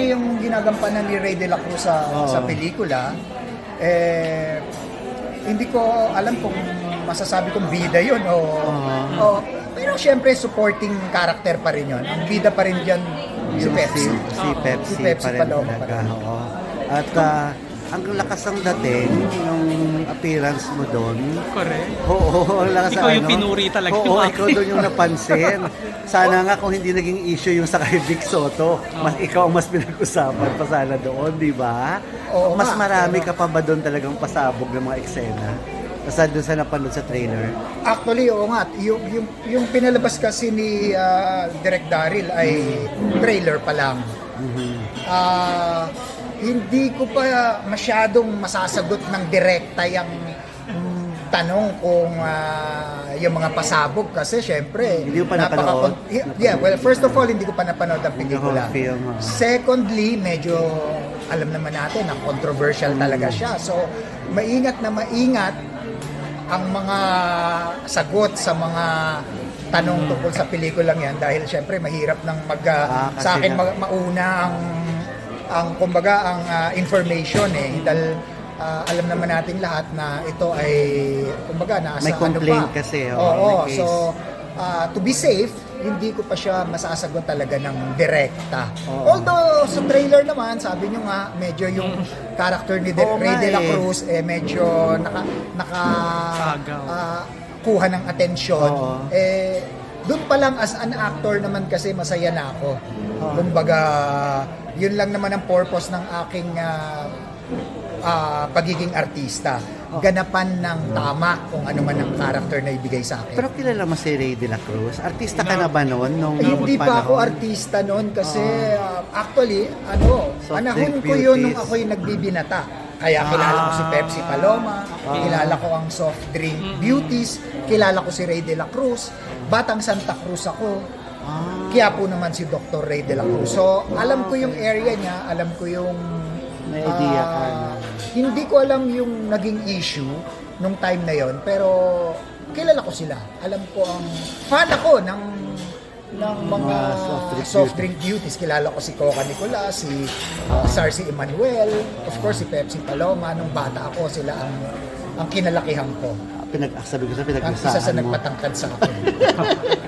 malaki yung ginagampanan ni Ray de la Cruz sa, Oo. sa pelikula. Eh, hindi ko alam kung masasabi kong bida yun o, Oo. o- pero syempre supporting character pa rin yun. Ang bida pa rin dyan si Yung Pepsi. Si, si Pepsi, Si Pepsi pa rin Paloma pa talaga. rin. Oo. At ah, ang lakas ng dating, yung appearance mo doon. Correct. Oo, ang lakas Ikaw yung ano. pinuri talaga Oo, yung ikaw doon yung napansin. Sana nga kung hindi naging issue yung sa kay Vic Soto, mas ikaw ang mas pinag-usapan pa sana doon, di ba? Oo mas marami ka pa ba doon talagang pasabog ng mga eksena? Basta doon sa napanood sa trailer. Actually, oo nga. Yung, yung, yung pinalabas kasi ni ah, Direk Daryl ay trailer pa lang. Ah, hindi ko pa masyadong masasagot ng direkta yung mm, tanong kung ah, yung mga pasabog kasi syempre Hindi mo pa napanood? yeah well first of all hindi ko pa napanood ang pelikula. secondly medyo alam naman natin na controversial talaga siya. So maingat na maingat ang mga sagot sa mga tanong tungkol sa pelikulang yan dahil syempre mahirap nang mag Ah, ah, sa akin mag- mauna ang ang kumbaga ang ah, information eh dahil ah, alam naman natin lahat na ito ay kumbaga nasa May complaint ano pa. kasi, oh, Oo, case. so ah, to be safe hindi ko pa siya masasagot talaga ng direkta. Oo. Although sa trailer naman, sabi nyo nga, medyo yung character ni De- Oo Ray de la eh. Cruz eh medyo naka naka ah, kuha ng atensyon. Oo. Eh doon pa lang as an actor naman kasi masaya na ako. Oo. Kumbaga, yun lang naman ang purpose ng aking ah, ah, pagiging artista. Ganapan ng tama kung ano man ang character na ibigay sa akin. Pero kilala mo si Ray de la Cruz? Artista ka na ba noon? Nung Eh, hindi pa ako artista noon kasi ah, actually, ano, Soft panahon ko yun nung ako'y nagbibinata. Kaya kilala ko si Pepsi Paloma, kilala ko ang soft drink beauties, kilala ko si Ray de la Cruz, Batang Santa Cruz ako, Ah, kaya po naman si Dr. Ray de la Cruz. So, alam ko yung area niya, alam ko yung... May idea ka ah. Hindi ko alam yung naging issue nung time na yon pero kilala ko sila. Alam ko ang... Fan ako ng ng mga soft drink soft drink beauties. Kilala ko si Coca Nicolas, si uh, Sarcy Emmanuel, of course si Pepsi Paloma. Nung bata ako, sila ang ang kinalakihan ko. pinag sabi ko sa Ang isa sa mo. nagpatangkad sa akin.